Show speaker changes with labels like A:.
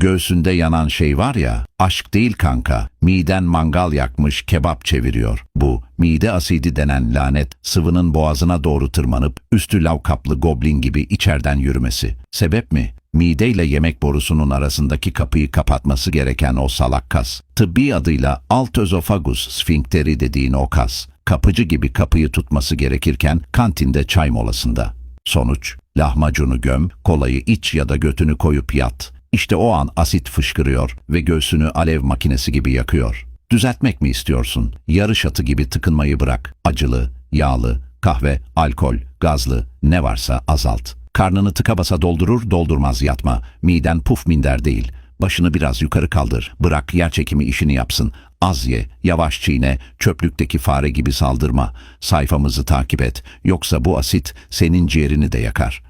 A: Göğsünde yanan şey var ya, aşk değil kanka. Miden mangal yakmış, kebap çeviriyor. Bu, mide asidi denen lanet, sıvının boğazına doğru tırmanıp, üstü lav kaplı goblin gibi içerden yürümesi. Sebep mi? Mideyle yemek borusunun arasındaki kapıyı kapatması gereken o salak kas. Tıbbi adıyla alt özofagus sfinkteri dediğin o kas. Kapıcı gibi kapıyı tutması gerekirken kantinde çay molasında. Sonuç, lahmacunu göm, kolayı iç ya da götünü koyup yat. İşte o an asit fışkırıyor ve göğsünü alev makinesi gibi yakıyor. Düzeltmek mi istiyorsun? Yarış atı gibi tıkınmayı bırak. Acılı, yağlı, kahve, alkol, gazlı ne varsa azalt. Karnını tıka basa doldurur doldurmaz yatma. Miden puf minder değil. Başını biraz yukarı kaldır. Bırak yer çekimi işini yapsın. Az ye, yavaş çiğne, çöplükteki fare gibi saldırma. Sayfamızı takip et. Yoksa bu asit senin ciğerini de yakar.